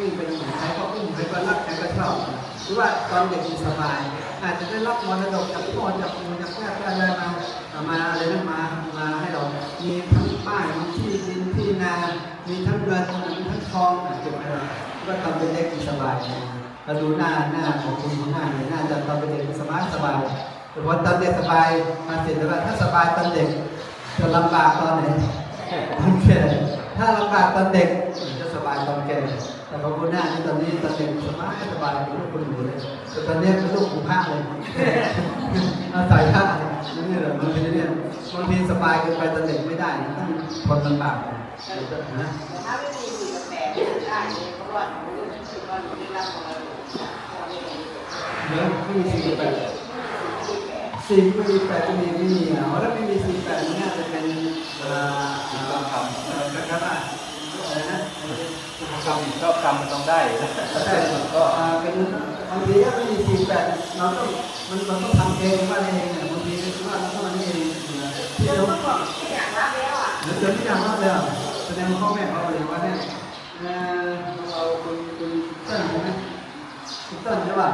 วิ่งไปตรงไหนใครก็อุ้มใครก็รักใครก็ชอบหรือว่าตอนเด็กสบาย อาจจะได้รับมรดกจากพ่อจากปู่จากแม่จากอะไรมามาอะไรนั่นมามาให้เรา มีทั้งบ้านมีที่ดินที่นา มีทั้งเงินมีทั้งทองเก็บไว้เราก็ทำเป็นเด็กสบายเราดูหน้าหน้าของคุณหน้าเนี่ยน่าจะทำเป็นเด็กสบายสบายแต่พอตอนเด็กสบายมาเสร็จแล้วถ้าสบายตอนเด็กจะลำบากตอนไหนตอนแก่ถ้าลำบากตอนเด็กจะสบายตอนแก่ แต่พอคุณหน้านี่ตอนนี้ตอนเด็กสบายสบายเป็นลูกคุณหนูเลยแต่ตอนนี้เป็นลูกคุณพระเลยอาศัยพระนี่แหละบางทีเนี่ยบางทีสบายเกินไปตอนเด็กไม่ได้นะต้องทนลำบากนะถ้าไม่มีสี่กับแปดได้เพราะว่าหนูรู้สึกว่าหนูได้รับมรดกจากพ่อแม่เดี๋ยไม่มีสี่แปดสี่แปดสี่ไม่มีแปดก็มีไม่มีอะเพราะถ้าไม่มีสี่แปดมันน่าจะเป็นเอ่อต้องทเอ่อกระทะ อะไรนะกรรมชอบกรรมมันต้องได้ใช่ก็อ่าเป็นบางทีถ้าไม่มีสี่แปดเราต้องมันเราต้องทำเองว่าเองเนี่ยบางทีว่าเราต้องทำเองที่เราเมื่อก่อนไม่อยากรับแล้วอะเดี๋ยวเจอที่ดังมากเลยอะแสดงว่าพ่อแม่เขาเลยว่าเนี่ยเราคุณคุณเติ้ลใช่ไหมคุณเติ้ลใช่ป่ะ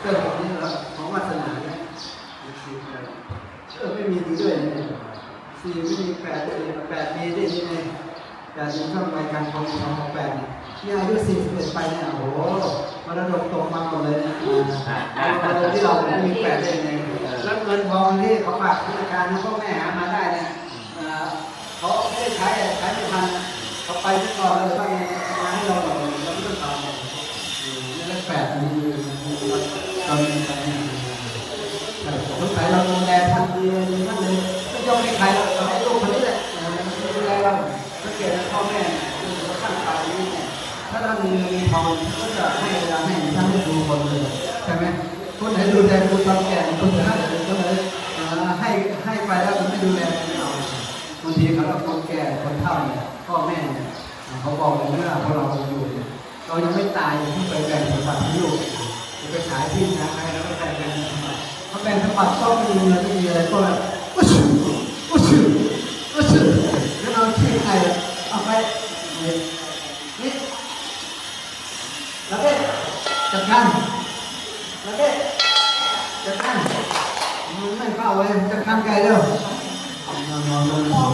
เติ้ลของนี่เหรอของวาสนาเนี่ยเออไม่มีดีด้วยเนี่ยสี่ไม่มีแปดสี่แปดมีได้ยังไง แปดมีช่องรายการของของของแปดเนี่ยนี่อายุสี่สิบเอ็ดไปเนี่ยโอ้โหมรดกตกมาหมดเลยเนี่ยเราที่เราไม่มีแปดได้ยังไงแล้วเงินทองที่เขาฝากธนาคารนะพ่อแม่หามาได้เนี่ยเขาไม่ได้ใช้ใช้ไม่ทันเขาไปซะก่อนแล้วก็มาให้เราหน่อยเราไม่ต้องทำอืมนี่เลขแปดนี่ตอนนี้ไปเนี่ยใช่ผมขายเราดูแลทันดีดีมากเลยไม่ยอมให้ใครเรา เกตนะพ่อแม่คือเขาขั้นตายนี้เนี่ยถ้าเรามีเงินมีทองก็จะให้เวลาให้ท่านด้ดูคนเลยใช่ไหมคนไหนดูแลดูตอนแก่คนจะให้ก็เลยให้ให้ไปแล้วมันไม่ดูแลไม่เอาบางทีเขาเราคนแก่คนเฒ่าเนี่ยพ่อแม่เนี่ยเขาบอกเลยว่าพอเราอยู่เนี่ยเรายังไม่ตายอย่ไปแบ่งสมบัติให้ลูกจะไปขายที่นาใครแล้วก็แบ่งแบ่งสมบัติถ้าแบ่งสมบัติก็ไม่มีเงินไม่มีอะไรก็แบบก็ชื่อก็ชื่อก็ชื่อแล้วเราชื่อใครเอาไป นี่แล้วก็จัดการแล้วก็จัดการมันไม่เข้าเลยจัดการไกลเร็วนอนนอนนอนนอน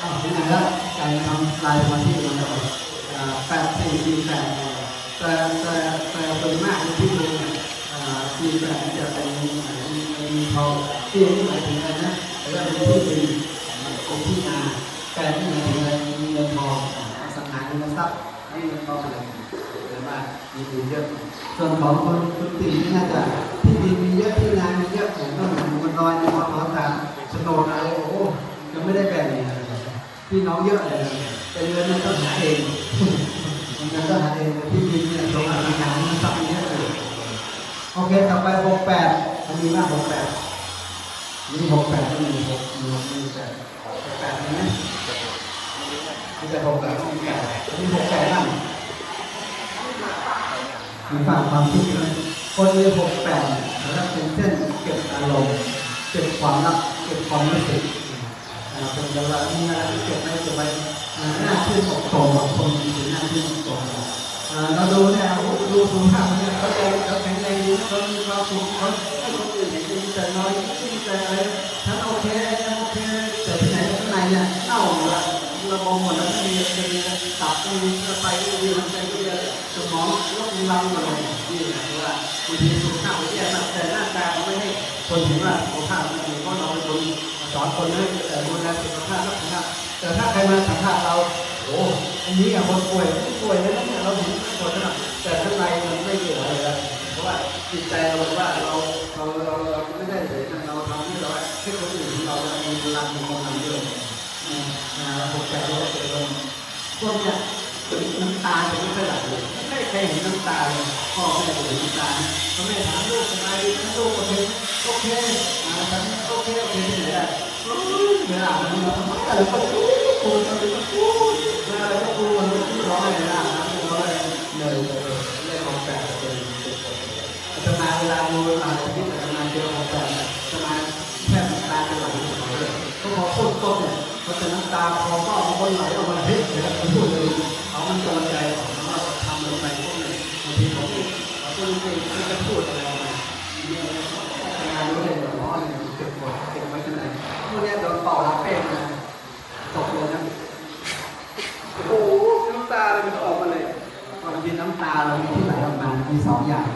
อ้าวที่ไหนละการทำลายมาที่มันแปดสี่สี่แปดแต่แต่แต่ส่วนมากที่ดูสี่แปดจะเป็นมีทองที่นี่หมายถึงอะไรนะแล้วเป็นที่ดินเป็นที่นา แปดที่หมายถึงอะไรมีเงินทองอสังหาริมทรัพย์ให้เงินทองอะไรเยอะมากมีดีเยอะส่วนของคนคุณตินี่น่าจะที่ดินมีเยอะที่นามีเยอะผมก็เหมือนมันน้อยในความต้องการโฉนดอะไรโอ้โหยังไม่ได้แบ่งเลยพี่น้องเยอะเลยแต่เงินมันต้องหาเองมันต้องหาเองที่ดินเนี่ยตรงอาคารมันทรัพย์เยอะเลยโอเคต่อไปหกแปดมันมีมากหกแปดนี่หกแปดมีหกมีหกมีแปดหกแปดมีไหม มีแต่หกแปดมีแปดมีหกแปดบ้างมีฝากความคิดนะคนมีหกแปดแล้วเป็นเส้นเก็บอารมณ์เก็บความรักเก็บความรู้สึกเป็นเวลามีอะไรที่เก็บไว้เก็บไว้หน้าชื่นอกโตอะคนมีหน้าชื่นอกโตอ่าเราดูเนี่ยโอ้ดูสุภาพเนี่ยเขาแข็งเขาแข็งแรงดีเขามีความสุขเขาให้คนอื่นเห็นดีใจน้อยดีใจอะไรฉันโอเค ระบบหมดแล้วมีมีตับมีกระไปมีลำไส้ก็มีสมองโรคมีรังหมดเลยนี่แหละว่าบางทีสุขภาพไม่แย่แต่หน้าตาเขาไม่ให้คนเห็นว่าสุขภาพมันดีเพราะเราเป็นคนสอนคนให้เอ่อดูแลสุขภาพรักษาแต่ถ้าใครมาสัมภาษณ์เราโอ้อันนี้อะคนป่วยป่วยเลยนะเนี่ยเราเห็นคนนะแต่ข้างในมันไม่เกี่ยวอะไรเลยเพราะว่าจิตใจเราบอกว่าเราเราเราเราไม่ได้เลยเราทำให้เราให้คนอื่นเรามีพลังมีกำลังเยอะ อ่าอ่าผมใจเราเกิดลมพวกเนี้ยน้ำตาจะไม่ค่อยไหลเลยไม่เคยเห็นน้ำตาเลยพ่อแม่เห็นน้ำตาพ่อแม่ถามลูกสบายดีไหมลูกโอเคโอเคอ่าฉันโอเคโอเคที่ไหนได้เวลามันเราอะไรก็พูดพูดอะ เขาก็เอาคนไหลออกมาเพชยนะครับเขาพูดเลยเขามันจงใจของเขาทำลงไปพวกนี้บางทีเขาพูดเขาพูมจะพูดอะไรออกมาเนี่ยงานรู้เลยหรอเนี่ยเก็บกดเก็บไว้ที่ไหนพวกนี้โดนเป่ารับเป็นนะตกเลยนะโอ้น้ำตาเลยมันออกมาเลยบางทีน้ำตาเราที่ไหลออกมามีสองอย่าง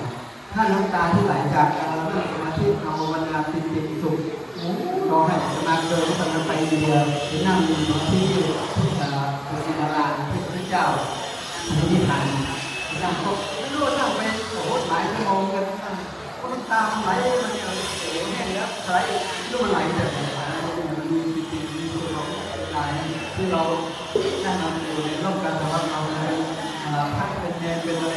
ถ้าน้ำตาที่ไหลจากการนั่งสมาธิภาวันาปิติสุข ร้องให้มาเกินตอนนั้นไปอินเดียไปนั่งอยู่ที่ที่เอ่อกุสินาราที่พระเจ้าที่นิพพานนั่งก็ไม่รู้นั่งไปโอ้หลายชั่วโมงกันนั่งก็น้ำตามไหลมันเนี่ยโอ้แห้งแล้วไหลรู้มันไหลแต่มันมีปิติมีสุขของไหลที่เรานั่งอยู่ในร่มกันสำหรับเราเอ่อพักเป็นแนนเป็นอะไร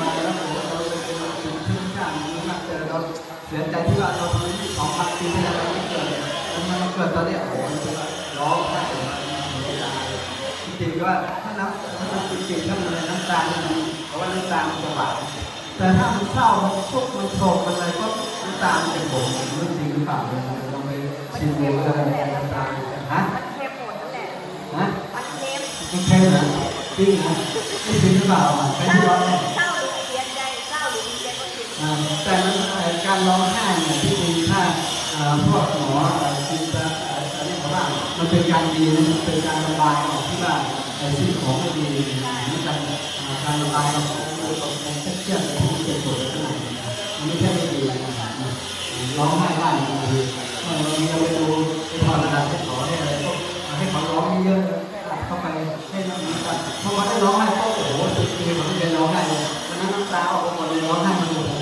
มาแล้วโอ้เราเป็นสิ่งที่ข้างมากเจอเราเสียใจที่ว่าเราทำสองพันปีที่แล้วไม่เกิดมันมา เกิดตอนเนี้ยโอ้โหร้องไห้เสียใจจริงๆว่าถ้าน้ำถ้ามันจริงๆถ้ามันน้ำตาลมันเพราะว่าน้ำตาลมันจะหวานแต่ถ้ามันเศร้ามันทุกข์มันโศกมันอะไรก็น้ำตาลมันจะผมมันจริงหรือเปล่าเราลองไปชิมดูก็ได้น้ำตาลฮะมันเค็มหมดนั่นแหละฮะมันเค็มไม่ใช่เหรอจริงนะไม่จริงหรือเปล่าอะใครเศร้าที่ร้องเนี่ยเศร้าหรือเสียใจเศร้าหรือดีใจก็เค็มอ่าแต่มันการร้องไห้เนี่ยที่จริงถ้าพวกหมอ เป็นการดีนะมันเป็นการระบายออกที่ว่าไอ้สิ่งของไม่ดีเหมือนกันอ่าการระบายออกของเป็นเครียดๆที่เจ็บปวดข้างในมันไม่ใช่ไม่ดีนะครับร้องไห้ได้บางทีเมื่อเรามีเราไปดูไปทอดระดับให้ขอให้อะไรก็ให้เขาร้องเยอะๆอัดเข้าไปให้น้ำมันเพราะว่าได้ร้องไห้ก็โอ้โหสุดทีมันไม่ได้ร้องไห้เลยวันนั้นน้ำตาออกมาหมดเลยร้องไห้มันโอ้โห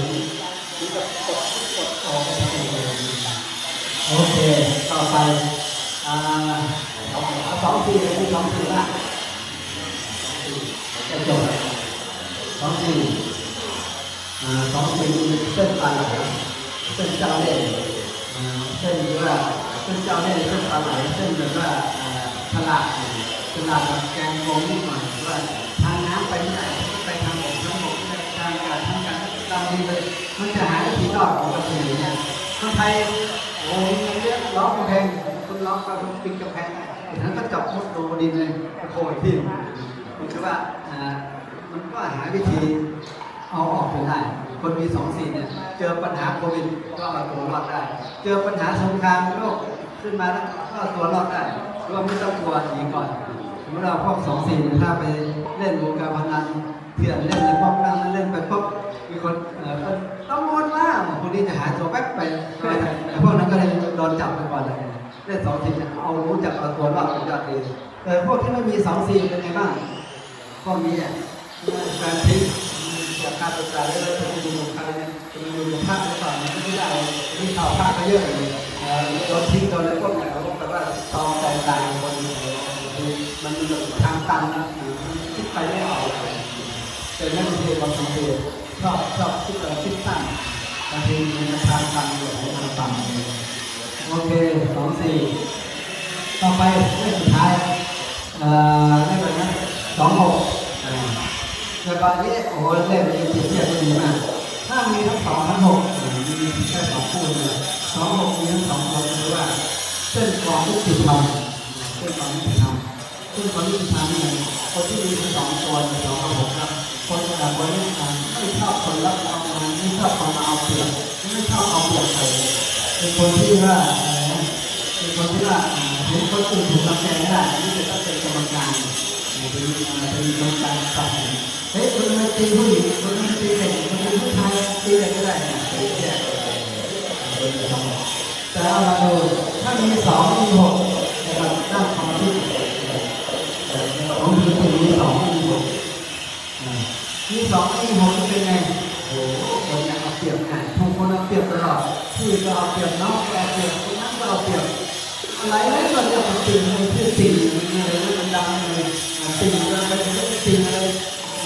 โอเค ต่อไปอ่าเอา สองสี่เลยที่สองสี่ละจะจบสองสี่สองสี่เส้นปลาไหลเส้นเจ้าเล่ห์อ่าเส้นว่าเส้นเจ้าเล่ห์เส้นปลาไหลเส้นแบบว่าอ่าฉลาดฉลาดแบบแกงโกงนิดหน่อยว่าทางน้ำไปไม่ไปทางบกทางบกทางกาศทางการตามนี้เลยมันจะหาวิธีรอดของประเทศเนี่ยคนไทยโอ้ยเรื่องร้องกำแพงคุณร้องไปคุณปิดกำแพง นั้นก็จับมุดลงบดินเลยโคยที่มันคือว่าอ่ามันก็หาวิธีเอาออกไปได้ คนมีสองสี่เนี่ย เจอปัญหาโควิดก็เอาตัวรอดได้ เจอปัญหาสงครามโลกขึ้นมาแล้วก็ตัวรอดได้รวมไม่ต้องกลัวหนีก่อนสมมติเราพวกสองสี่เนี่ยถ้าไปเล่นวงการพนันเถื่อนเล่นในพวกนั้นเล่นไปปุ๊บมีคนเออต้องมดว่าคนนี้จะหาตัวแป๊บไปพวกนั้นก็เลย ดนจับไปก่อนเลยเล่นสองสี่เนี่ยเอารู้จักเอาตัวรอดเป็นยอดดีแต่พวกที่ไม่มีสองสี่เป็นไงบ้างพวกนี้การทิ้งจากการศึกษาเรื่อยๆจะไปดูของใครเนี่ยจะไปดูของพระหรือเปล่าไม่ได้ที่ข่าวพระก็เยอะเลยเอ่อโดนทิ้งโดนอะไรพวกเนี่ยเขาบอกว่าตองใจตายคนมันมีแบบทางตันนะคิดไปไม่ออกแต่นั่นคือความสังเกตชอบชอบคิดอะไรคิดสั้นบางทีมันจะทางตันอยู่ให้ทางตัน โอเคสองสี่ต่อไปเลขสุดท้าย เอ่อเลขอะไรนะสองหกอ่าแต่ตอนนี้โอ้โหเลขมันเปรียบเทียบกันดีมากถ้ามีทั้งสองทั้งหกมีแค่สองคู่เลยสองหกมีทั้งสองคนคือว่า เส้นของทุกสิทธรรมเส้นของทุกสิทธรรมซึ่งคนที่ทำเนี่ยคนที่มีสองตัวในสองระบบครับคนแต่คนนี้ไม่ชอบคนรับเอามาไม่ชอบคนมาเอาเปรียบไม่ชอบเอาเปรียบใครเป็นคนที่ว่า คนที่ว่าเห็นคนอื่นถูกรังแกไม่ได้นี่จะต้องเป็นกรรมการเป็นเป็นกรรมการตัดสินเฮ้ยคุณไม่ตีผู้หญิงคุณไม่ตีเด็กคุณตีผู้ชายตีอะไรก็ได้เนี่ยเป็นแค่แต่เอามาดูถ้ามีสองมีหกนะครับด้านความคิดของมีคนมีสองมีหกมีสองมีหกเป็นไงโอ้โหคนยังเอาเปรียบไงทุกคนเอาเปรียบตลอดที่ก็เอาเปรียบน้องก็เอาเปรียบคนนั้นก็เอาเปรียบ อะไรไม่ก็จะเป็นสิ่งมันคือสิ่งอะไรมันดังเลยสิ่งมันเป็นสิ่งอะไร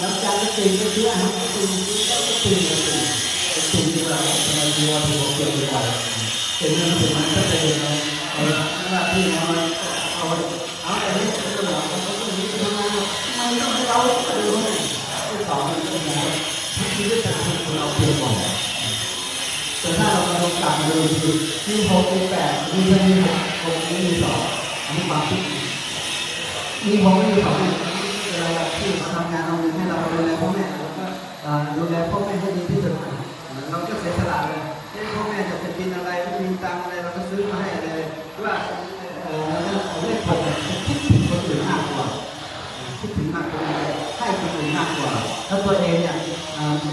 น้ำใจก็สิ่งก็เชื่อะสิ่งก็สิ่งก็สิ่งสิ่งที่เราเราดูว่าถูกเปรียบดีกว่าเป็นเรื่องที่มันก็จะเป็นอะไรว่าที่เราเอาเอาแต่นี้เป็นเรื่องของเขาต้องมีทำงานทำไมต้องให้เราดูให้ให้สอนมันเป็นไงทั้งชีวิตแต่คนเราเปลี่ยนหมดแต่ถ้าเรามาลงกลับมาดูดีมีหกมีแปดมีแค่มีห กหกนี้มีสองอันนี้ความคิดมีหกไม่มีสองเวลาที่เราทำงานเอาเงินให้เราดูแลพ่อแม่แล้วก็ดูแลพ่อแม่ให้ดีที่สุดเราก็เสียสละเลยให้พ่อแม่จะไปกินอะไรไม่มีตังอะไรเราก็ซื้อมาให้อะไรว่าเออเรื่องของเรื่องผมคิดถึงคนอื่นมากกว่าคิดถึงมากกว่าให้ให้คนอื่นมากกว่าแล้วตัวเองเนี่ย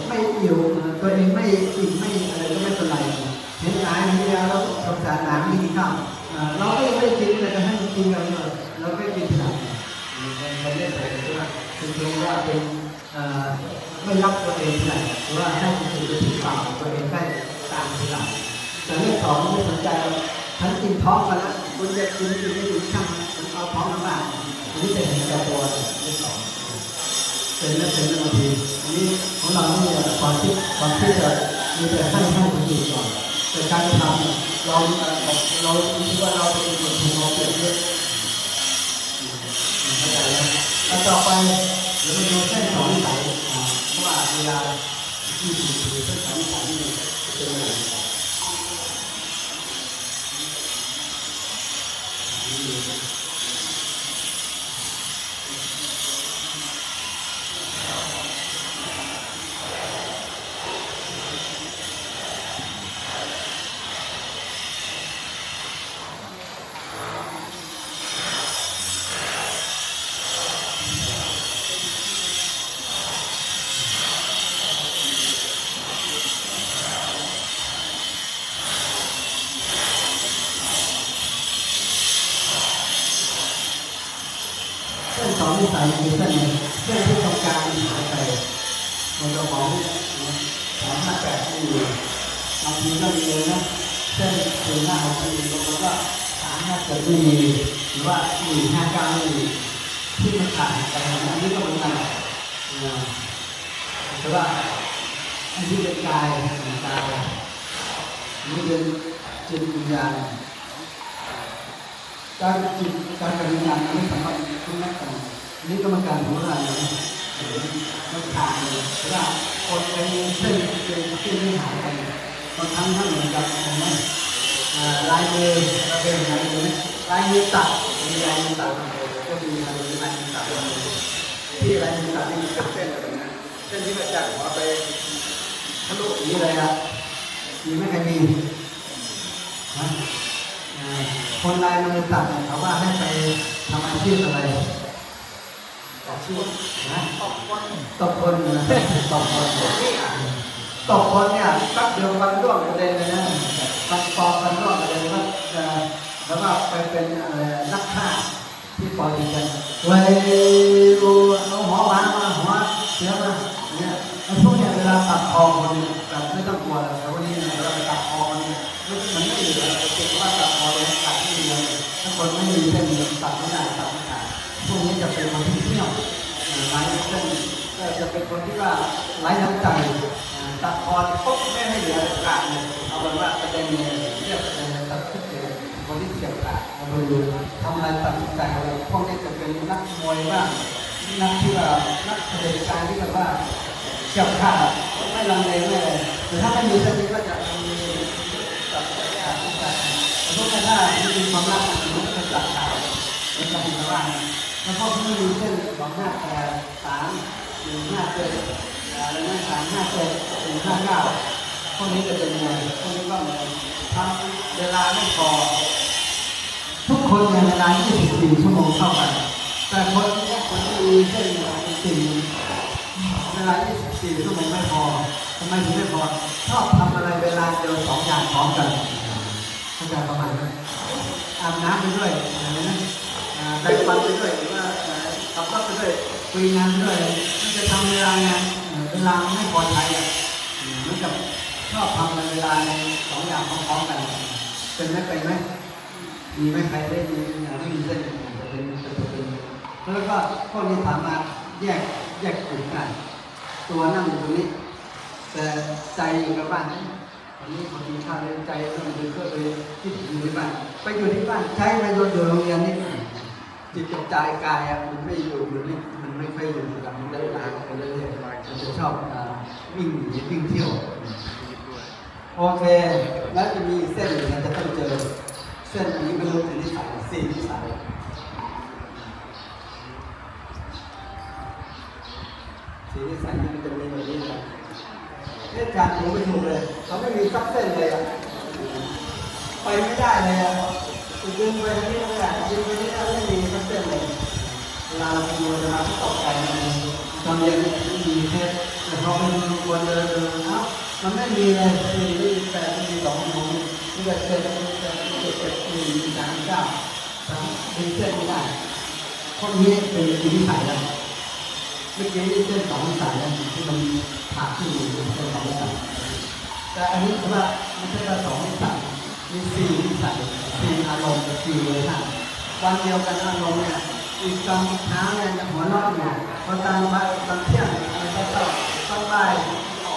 ไม่อยู่อ่าตัวเองไม่อิ่มไม่อะไรก็ไม่เป็นไรเห็นหลายมีแล้วสงสารหลานไม่กินข้าว เราก็ยังไม่กินเลยจะให้กินกันเลยเราไม่กินที่ไหนเราเล่นไปเลยว่าคือเพียงว่าเป็นไม่รักตัวเองที่ไหนหรือว่าให้คนอื่นไปถึงเปล่าตัวเองได้ตามที่หลังแต่เรื่องสองไม่สนใจฉันกินท้องมาแล้วคุณจะกินกินไม่กินช่างมันเอาท้องมาบ้างอันนี้เป็นเห็นแก่ตัวเรื่องสองเป็นเรื่องเป็นเรื่องบางทีอันนี้ของเราเนี่ยความคิดความคิดจะมีแต่ให้ให้คนอื่นก่อนแต่การกระทำ เราเราคิดว่าเราเป็นคนถูกเราเปรียบเทียบเข้าใจไหมแล้วต่อไปเรามาดูเส้นสองสายว่าเวลาที่ถูกเส้นสองสายนี่เป็นยังไง เส้นสองนิสัยคือเส้นเส้นที่ตรงกางหายไปมันจะของสามห้าแปดที่อยู่บางทีก็มีเลยนะเส้นถึงหน้าของคนอื่นบางคนก็สามห้าเจ็ดไม่มีหรือว่าหนึ่งห้าเก้าไม่มีที่มันขาดไปอันนี้ก็เหมือนกันอ่าแต่ว่าอันที่เป็นกายกายนนี้เป็นจิตวิญญาณการจิตการปฏิญาณไม่สามารถคุ้มนักกัน นี่กรรมการของเราเนี่ยไม่ขาดเลยเพราะว่าคนไปเส้นเป็นเส้นที่หายไปบางครั้งท่านเหมือนกับเห็นไหมอ่าลายมือเราเป็นลายมือลายมือตัดมีลายมือตัดก็มีลายมือลายมือตัดที่ลายมือตัดที่มีเส้นอะไรนะเส้นที่มาจากหัวไปทะลุอย่างนี้เลยอะมีไม่เคยมีคนลายมือตัดเนี่ยเขาว่าให้ไปทำอาชีพอะไร ชื่อนะตบคนตบคนะตบคนตบคนเนี่ยแป๊บเดียวฟันร่วงกระเด็นเลยนะฟันปอมฟันร่วงกระเด็นแล้วแล้วก็ไปเป็นอะไรนักฆ่าที่ปล่อยกันไว้ดูเอาหัวหวานมาหัวเสียมาเนี่ยไอ้พวกเนี่ยเวลาตัดคอคนเนี่ยแบบไม่ต้องกลัวเลยแต่วันนี้เนี่ยเวลาไปตัดคอคนเนี่ยมันมันไม่เหลือเก็บว่าตัดคอเลยตัดไม่ดีเลยถ้าคนไม่มีเส้นตัดไม่ได้ตัดไม่ขาดพวกนี้จะเป็นคนที่ เที่ยวไร้เส้นก็จะเป็นคนที่ว่าไร้น้ำใจตัดคอปุ๊บไม่ให้เหลือขาดเลยเอาเป็นว่าประเด็นเนี่ยเรียกประเด็นตัดทุกเลยคนที่เฉียบขาดเอาไปดูทำอะไรตัดสินใจอะไรพวกนี้จะเป็นนักมวยบ้างนักที่ว่านักเผด็จการที่แบบว่าเฉียบขาดไม่ลังเลไม่เลยแต่ถ้าไม่มีส้นนี้ก็จะมีตัดขาดขาดแต่พวกนี้ถ้าม่มีความรักมันก็จะตัดขาดมันจะมีกระว่าง แล้วพวกที่ไม่มีเส้นสองห้าแปดสามหนึ่งห้าเจ็ดอะไรนะสามห้าเจ็ดหนึ่งห้าเก้าพวกนี้จะเป็นมวยพวกนี้ก็เหมือนทำเวลาไม่พอทุกคนในเวลา24ชั่วโมงเท่ากัน แต่คนที่คนที่มีเส้นจริงเวลา24ชั่วโมงไม่พอทำไมถึงไม่พอชอบทำอะไรเวลาเดียวสองอย่างพร้อมกันเข้าใจประมาณนั้นอาบน้ำไปด้วยอะไรนะอ่าแปรงฟันไปด้วย ขับรถไปด้วยคุยงานด้วยมันจะทำเวลางานเอ่อเวลาไม่พอใช้อะมเหมือนกับชอบทำอะไรเวลาในสองอย่างพร้อมๆกัน เป็นไหมเป็นไหมมีไหมใครได้มีอย่างไม่มีเส้นจะเป็นจะเป็นแล้วก็พวกนี้สามารถแยกแยกกลุ่มกัน ตัวนั่งอยู่ตรงนี้ แต่ใจอยู่กับบ้านอันนี้พอกินข้าวแล้วใจต้องอยู่ก็ไปคิดอยู่ที่บ้านไปอยู่ที่บ้านใช้ไปอยู่อยู่โรงเรียนนี่ จิตกับใจกายอะมันไม่อยู่อยู่นี่มันไม่ค่อยอยู่กับมันเดินทางไปเรื่อยๆมันจะชอบวิ่งหนีวิ่งเที่ยวโอเคแล้วจะมีเส้นหนึ่งเราจะต้องเจอ เส้นอันนี้ไม่รู้ถึงนิสัยสี่นิสัยสี่นิสัยนี่มันจะมีแบบนี้เลยเรื่องการดูไม่ถูกเลยเขาไม่มีซักเส้นเลยอะไปไม่ได้เลยอะ ดึงไปทางนี้ไม่ได้ดึงไปที่นั่นไม่มีซักเส้นเลยเวลาเราไปดูเวลาตกใจมันจะพอเป็นคนเดินควรเดินเอ้ามันไม่มีเลยสี่ไม่มีแปดไม่มีสองไม่มีมีแต่เจ็ดมีแต่เจ็ดเจ็ดสี่มีสามเก้าสามเป็นเส้นไม่ได้คนนี้เป็นวิธีสายแล้วเมื่อกี้เส้นสองสายแล้วที่มันผ่าขึ้นอยู่เป็นส้นสองสายแต่อันนี้ถือว่าไม่ใช่ว่าสองนิสัย มีสี่นิสัยสี่อารมณ์สี่เลยค่ะ วันเดียวกันอารมณ์เนี่ยอีกตอนเช้าเนี่ยจะหัวเราะอยู่พอตอนบ่ายตอนเที่ยงมันก็ชอบตอนบ่าย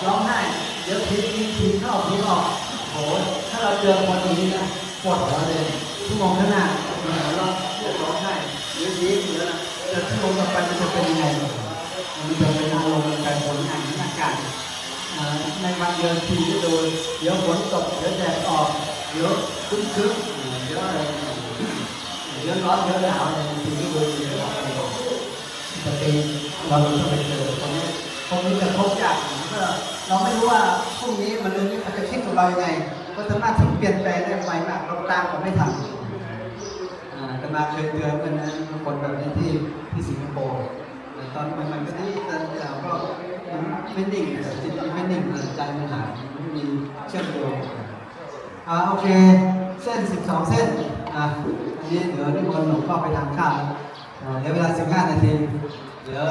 ร้องไห้เดี๋ยวทีทีทีเข้าทีออกโอ้โหถ้าเราเจอคนอย่างนี้นะปวดหัวเลยชั่วโมงข้างหน้าหัวเราะเดี๋ยวร้องไห้เดี๋ยวยิ้มเดี๋ยวนะชั่วโมงต่อไปมันจะเป็นยังไงมันจะเป็นอารมณ์มันเป็นผลงานอาการอ่าในวันเดือนปีฤดูเดี๋ยวฝนตกเดี๋ยวแดดออก เดี๋ยวครึ้มครึ้มเดี๋ยอะไรเดี๋ยวร้อนเดี๋ยวหนาวในปีฤดูเดี๋ยวอะไรจะเป็นเราจะไปเจอตรงนี้ตรงนี้จะพบยากก็เราไม่รู้ว่าพรุ่งนี้มันเรื่องนี้มันจะคิดกับเรายังไงก็สามารถที่เปลี่ยนแปลงได้ไวมากเราตามก็ไม่ทันอ่าแต่มาเคยเจอนนั้นคนแบบนี้ที่ที่สิงคโปร์ตอนมันมันก็ที่ตอนเราก็ไม่นิ่งจิตไม่นิ่งใจมันหายไม่มีเชื่อมโยง อ่าโอเค เส้น 12 เส้น อะอันนี้เดี๋ยวนิมนต์หลวงพ่อไปทำข้าวอ่าเหลือเวลา 15 นาที